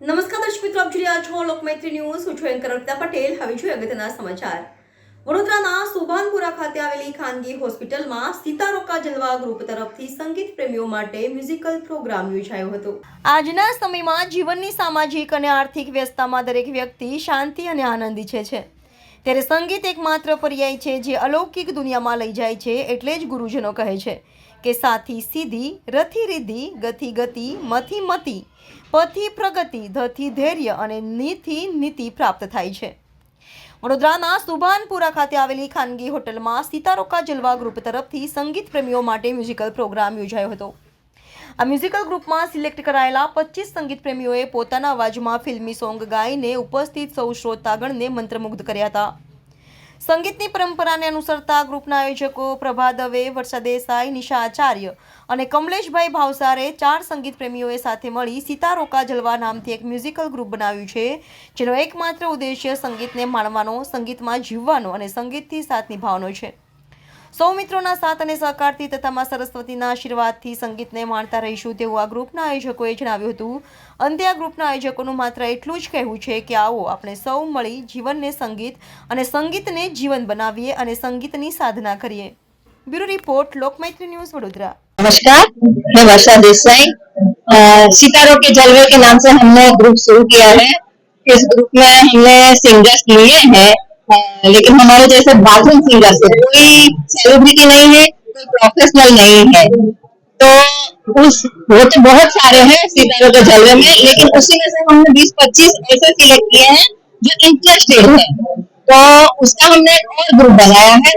નમસ્કાર દર્શક મિત્રો, આપ જોઈ રહ્યા છો લોકમૈત્રી ન્યૂઝ. હું છું એન્કર અર્પિતા પટેલ. હવે જોઈએ અગત્યના સમાચાર. વડોદરાના સુભાનપુરા ખાતે આવેલી ખાનગી હોસ્પિટલમાં સીતારોકા જલવા ગ્રુપ તરફથી સંગીત પ્રેમીઓ માટે મ્યુઝિકલ પ્રોગ્રામ યોજાયો હતો. આજના સમયમાં જીવનની સામાજિક અને આર્થિક વ્યસ્તતામાં દરેક વ્યક્તિ શાંતિ અને આનંદી છે. ત્યારે સંગીત એકમાત્ર પર્યાય છે જે અલૌકિક દુનિયામાં લઈ જાય છે એટલે જ ગુરુજનો કહે છે કે સાથી સીધી, રથી રીધી ગતિ ગતિ, મથી મતિ, પથી પ્રગતિ, ધથી ધૈર્ય અને નીથી નીતિ પ્રાપ્ત થાય છે. વડોદરાના સુભાનપુરા ખાતે આવેલી ખાનગી હોટલમાં સીતારોકા જલવા ગ્રુપ તરફથી સંગીત પ્રેમીઓ માટે મ્યુઝિકલ પ્રોગ્રામ યોજાયો હતો. આ મ્યુઝિકલ ગ્રુપમાં સિલેક્ટ કરાયેલા પચીસ સંગીત પ્રેમીઓએ પોતાના અવાજમાં ફિલ્મી સોંગ ગાઈને ઉપસ્થિત સૌ શ્રોતાગણને મંત્રમુગ્ધ કર્યા હતા. સંગીતની પરંપરાને અનુસરતા ગ્રુપના આયોજકો પ્રભા દવે, વર્ષા દેસાઈ, નિશા આચાર્ય અને કમલેશભાઈ ભાવસારે ચાર સંગીત પ્રેમીઓએ સાથે મળી સીતારોકા જલવા નામથી એક મ્યુઝિકલ ગ્રુપ બનાવ્યું છે, જેનો એકમાત્ર ઉદ્દેશ્ય સંગીતને માણવાનો, સંગીતમાં જીવવાનો અને સંગીતથી સાથ નિભાવવાનો છે. સૌ મિત્રોના સાથ અને સહકારથી તથા મા સરસ્વતીના આશીર્વાદથી સંગીતને માણતા રહીશું તેવું આ ગ્રુપના આયોજકોએ જણાવ્યું હતું અંતે આ ગ્રુપના આયોજકોનું માત્ર એટલું જ કહેવું છે કે આવો આપણે સૌ મળી જીવનને સંગીત અને સંગીતને જીવન બનાવીએ અને સંગીતની સાધના કરીએ bureau report Lokmaitri news Vadodara नमस्कार मैं वर्षा देसाई अ, सितारों के जलवे के नाम से हमने ग्रुप शुरू किया है इस ग्रुप में हमने सिंगर्स लिए हैं अ, लेकिन हमारे जैसे बाथरूम सिंगर्स है, कोई सेलिब्रिटी नहीं है, कोई प्रोफेशनल नहीं है। तो उस, वो तो बहुत सारे हैं, सितारों के जलवे में, लेकिन उसी में से हमने बीस पच्चीस ऐसे सिलेक्ट किए हैं, जो इंटरेस्टेड है। तो उसका हमने एक और ग्रुप बनाया है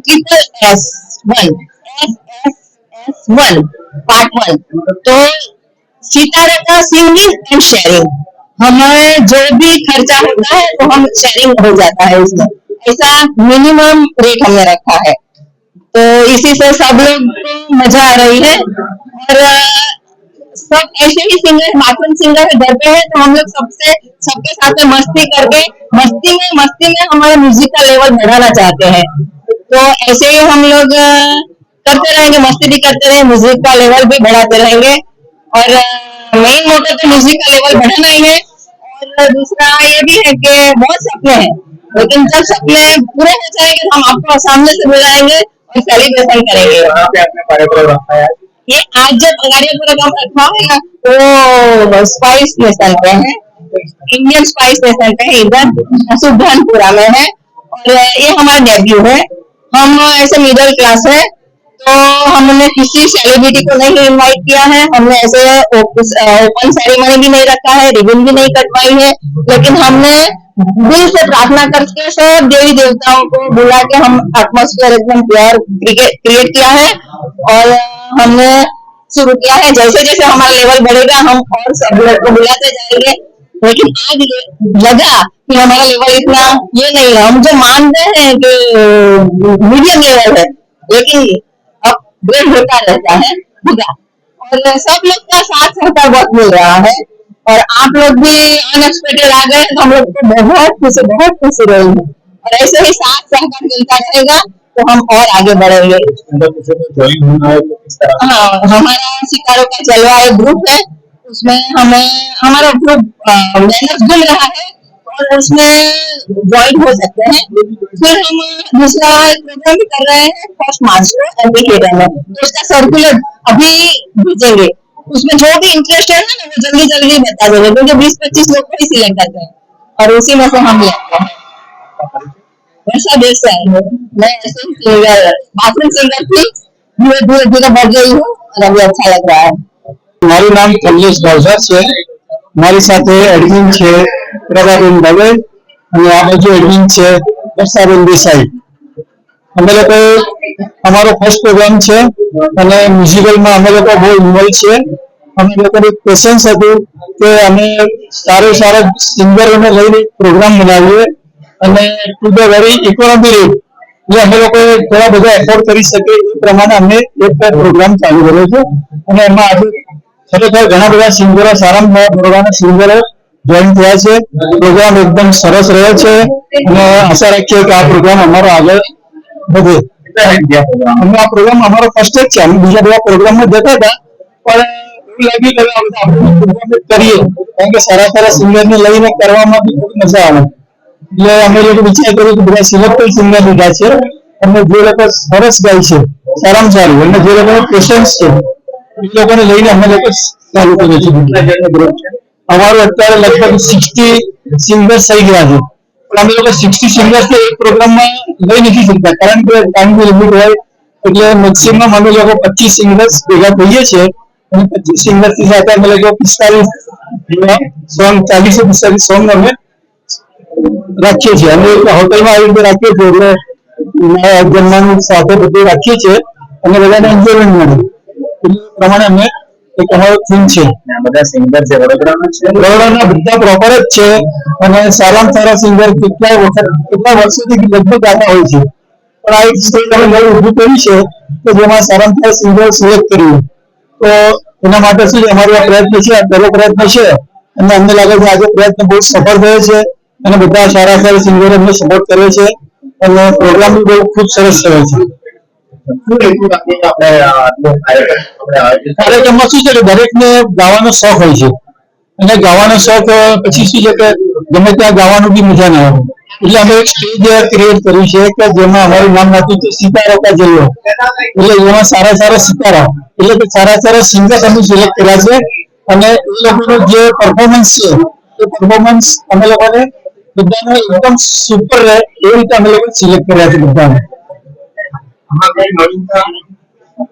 triple S one S S S one part one तो सितारे का सिंगिंग एंड शेयरिंग हमें जो भी खर्चा होता है तो हम शेयरिंग हो जाता है उसमें ऐसा मिनिमम रेट हमने रखा है। तो इसी से सब लोग मज़ा आ रही है। और सब ऐसे ही सिंगर बाथरूम सिंगर घर पे है तो हम लोग सबसे, सबके साथ में मस्ती करके, मस्ती में मस्ती में हमारा म्यूज़िक का लेवल बढ़ाना चाहते हैं। तो ऐसे ही हम लोग करते रहेंगे, मस्ती भी करते रहेंगे म्यूज़िक का लेवल भी बढ़ाते रहेंगे। और मेन मोटो तो म्यूज़िक का लेवल बढ़ाना ही है। और दूसरा ये भी है कि बहुत सपने हैं। लेकिन जब सपने पूरे हो जाएँगे तो हम आपको सामने से बुलाएँगे और सेलिब्रेशन करेंगे। है। ये आज जब अगाड़िया प्रोग्राम रखा है ना वो स्पाइस नेशन पे है। इंडियन स्पाइस नेशन पे है इधर सुभानपुरा में है। और ये हमारा डेब्यू है। हम ऐसे मिडिल क्लास है। तो हमने किसी सेलिब्रिटी को नहीं इनवाइट किया है, हमने ऐसे ओपन सेरेमनी भी नहीं रखा है रिबन भी नहीं कटवाई है, लेकिन हमने दिल से प्रार्थना करके सब देवी देवताओं को बुला के हम एटमोस्फेयर एकदम प्योर क्रिएट किया है और हमने शुरू किया है। जैसे जैसे हमारा लेवल बढ़ेगा, हम और सब लोग को बुलाते जाएँगे। लेकिन आज लगा कि हमारा लेवल इतना ये नहीं है। हम जो मानते हैं कि मीडियम लेवल है, लेकिन अब ग्रेड होता रहता है होगा और सब लोग का साथ सहकार बहुत मिल रहा है। और आप लोग भी अनएक्सपेक्टेड आ गए तो हम लोग को बहुत खुशी बहुत खुशी रही है। और ऐसे ही साथ सहकार मिलता रहेगा तो हम और आगे बढ़ेंगे। है तो हमारा सितारों का जलवा एक ग्रुप है, उसमें हमें, हमारा ग्रुप बैनर्स घूम रहा है। और उसमें ज्वाइन हो सकते हैं फिर हम दूसरा एक प्रोग्राम भी कर रहे हैं फर्स्ट मार्च को एमपी थिएटर में तो उसका सर्कुलर अभी भेजेंगे उसमें जो भी इंटरेस्ट है ना वो जल्दी जल्दी बता देंगे क्योंकि बीस पच्चीस लोग को ही सिलेक्ट करते हैं और उसी में से हम लेते हैं वर्षा देसाई मैं ऐसे सिंगर बाथरूम सिंगर थी धीरे धीरे धीरे बढ़ गई हूँ और अभी अच्छा लग रहा है મારું નામ કમલેશ ભાવસા છે મારી સાથે એડમિન છે પ્રભાબેન દવે અને આ બાજુ એડમિન છે વર્ષાબેન દેસાઈ. અમે લોકો, અમારો ફર્સ્ટ પ્રોગ્રામ છે અને મ્યુઝિકલમાં અમે લોકો બહુ ઇન્વોલ્વ છે. અમે લોકોનું પેશન્સ હતું કે અમે સારો સારો સિંગરોને લઈને પ્રોગ્રામ બનાવીએ અને to the very economy rate એટલે અમે લોકો થોડા બધા એફોર્ડ કરી શકે એ પ્રમાણે અમે એક પ્રોગ્રામ ચાલુ કર્યો છે. અને એમાં આજે ખરેખર ઘણા બધા સિંગરો સારામાં બરોડાના સિંગરો જોઈન થયા છે. પ્રોગ્રામ એકદમ સરસ રહ્યો છે. અને આશા રાખીએ કે આ પ્રોગ્રામ અમારો આગળ વધે. અમે આ પ્રોગ્રામ અમારો ફર્સ્ટ જ છે. અમે બીજા બધા પ્રોગ્રામમાં જતા હતા. પણ એવું લાગ્યું કે હવે આપણે પ્રોગ્રામ કરીએ. કારણ કે સારા સારા સિંગર ને લઈને કરવામાં બી ખૂબ મજા આવે. એટલે અમે લોકો વિચાર કર્યો કે બધા સિલેક્ટેડ સિંગર લીધા છે. અને જે લોકો સરસ ગાય છે, સારામાં સારું. અને જે લોકોને પેશન્સ છે, એ લોકોને લઈને અમે લોકો ચાલુ કરીએ છીએ. ગ્રુપ અમારું અત્યારે લગભગ સિક્સટી સિંગર્સ થઈ ગયા છે. પણ અમે લોકો સિક્સટી સિંગર્સ એક પ્રોગ્રામમાં લઈ નથી શકતા. કારણ કે ટાઈમની લિમિટ હોય, એટલે મેક્સિમમ અમે લોકો પચીસ સિંગર્સ ભેગા થઈએ છીએ. અને પચીસ સિંગર્સની સાથે અમે લોકો પિસ્તાલીસ સોંગ ચાલીસો પિસ્તાલીસ સોંગ અમે રાખીએ છીએ. અમે હોટલમાં આવી રીતે રાખીએ છીએ, એટલે જમવાનું સાથે બધું રાખીએ છીએ. અને બધાને એન્જોયમેન્ટ મળે. એ પ્રમાણે અમે એક અમારો થીમ છે. બધા સિંગર છે વડોદરાના છે. બધા પ્રોપર જ છે. અને સારામાં સારા સિંગર કેટલા વખત કેટલા વર્ષોથી લગભગ ગાતા હોય છે. પણ આ એક સ્ટેજ અમે નવું ઊભું કર્યું છે કે જેમાં સારામાં સારા સિંગર સિલેક્ટ કર્યું. તો એના માટે શું અમારો પ્રયત્ન છે આ પહેલો પ્રયત્ન છે. અને અમને લાગે છે આજે પ્રયત્ન બહુ સફળ થયો છે. અને બધા સારા સારા સિંગરો અમને સપોર્ટ કરે છે. અને પ્રોગ્રામ બી બહુ ખૂબ સરસ થયો છે. કાર્યક્રમમાં શું છે કે દરેકને ગાવાનો શોખ હોય છે. અને ગાવાનો શોખ પછી શું છે કે ગમે ત્યાં ગાવાનું બી મજા ના આવે. એટલે અમે એક સ્ટેજ ક્રિએટ કર્યું છે કે જેમાં અમારું નામ નાખ્યું છે સિતારો કા જલ્લો. એટલે એમાં સારા સારા સિતારા. એટલે કે સારા સારા સિંગર અમે સિલેક્ટ કર્યા છે. અને એ લોકોનું જે પરફોર્મન્સ છે, એ પરફોર્મન્સ અમે લોકોને બધાને એકદમ સુપર રહે. એ રીતે અમે લોકો સિલેક્ટ કર્યા છે બધાને.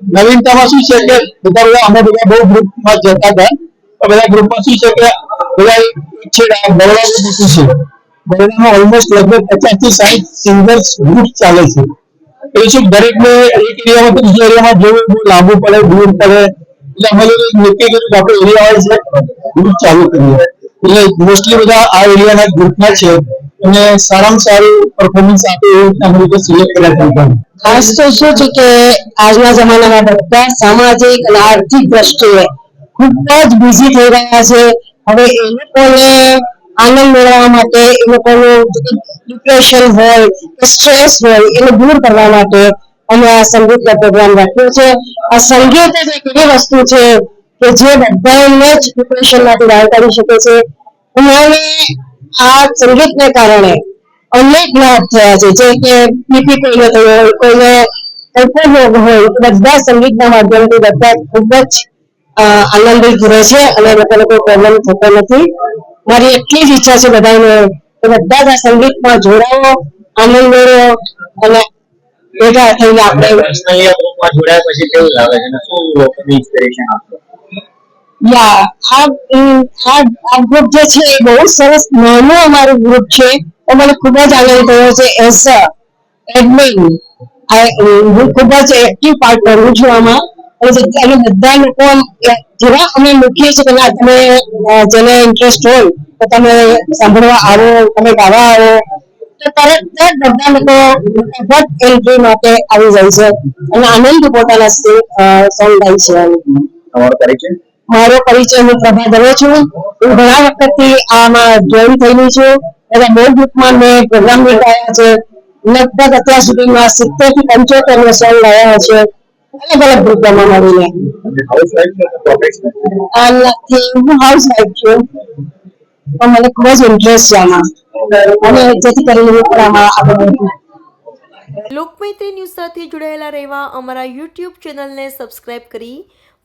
નવીનતામાં શું છે કે બધા બધા અમે બધા બહુ ગ્રુપમાં જતા હતા તો બધા ગ્રુપમાં શું છે કે બધા એક છેડા બરોડા મોટું છે બરોડામાં ઓલમોસ્ટ લગભગ પચાસથી સાઠ સિંગર્સ ગ્રુપ ચાલે છે એ શું દરેકને એક એરિયામાં તો બીજા એરિયામાં જવું બહુ લાંબુ પડે દૂર પડે એટલે અમે લોકો નક્કી કર્યું કે આપણે એરિયા વાઇઝ ગ્રુપ ચાલુ કરીએ એટલે મોસ્ટલી બધા આ એરિયાના ગ્રુપના છે અને સારામાં સારું પરફોર્મન્સ આપે એવું અમે લોકો સિલેક્ટ કર્યા છે ખાસ તો શું છે કે આજના જમાનામાં બધા સામાજિક અને આર્થિક દ્રષ્ટિએ ખૂબ જ બિઝી થઈ રહ્યા છે. હવે એ લોકોને આનંદ મેળવવા માટે, એ લોકોનું ડિપ્રેશન હોય સ્ટ્રેસ હોય, એને દૂર કરવા માટે અમે આ સંગીતનો પ્રોગ્રામ રાખ્યો છે. આ સંગીત એક એવી વસ્તુ છે કે જે બધાને જ ડિપ્રેશનમાંથી બહાર કાઢી શકે છે. અને આ સંગીતને કારણે અનેક લાભ થયા છે. જે કે બીપી કોઈને થયો હોય કોઈને કોઈ રોગ હોય બધા સંગીતના માધ્યમથી બધા ખૂબ જ આનંદિત રહે છે અને લોકોને કોઈ પ્રોબ્લેમ થતો નથી. મારી એટલી જ ઈચ્છા છે બધાને કે બધા જ આ સંગીતમાં જોડાયો આનંદ મેળવો અને ભેગા થઈને આપણે જોડાયા પછી કેવું લાગે છે શું ઇન્સ્પિરેશન આપશો યા આ આ ગ્રુપ જે છે એ બહુ સરસ નાનું અમારું ગ્રુપ છે. તો મને ખૂબ જ આનંદ થયો છે એઝ અ એડમિન હું ખૂબ જ એક્ટિવ પાર્ટ કરું છું આમાં. બધા લોકો જેવા અમે મૂકીએ છીએ કે તમે જેને ઇન્ટરેસ્ટ હોય, તો તમે સાંભળવા આવો, તમે ગાવા આવો, તો તરત જ બધા લોકો ફટાફટ એન્ટ્રી માટે આવી જાય છે. અને આનંદ પોતાના સોંગ ગાય છે. તમારો પરિચય મારો પરિચય હું પ્રભા દવે છું. હું ઘણા વખતથી આમાં જોઈન થયેલી છું. બધા બે ગ્રુપમાં મેં પ્રોગ્રામ ગાયા છે. લગભગ અત્યાર સુધીમાં સિત્તેરથી પંચોતેર નો સોંગ ગાયા છે. અલગ અલગ ગ્રુપોમાં મળીને. હું હાઉસ વાઇફ છું? પણ મને ખૂબ જ ઇન્ટરેસ્ટ છે આમાં. અને જેથી કરીને હું પણ આમાં આગળ લોકમૈત્રી ન્યૂઝ સાથે જોડાયેલા રહેવા અમારા યુટ્યુબ ચેનલને સબસ્ક્રાઇબ કરી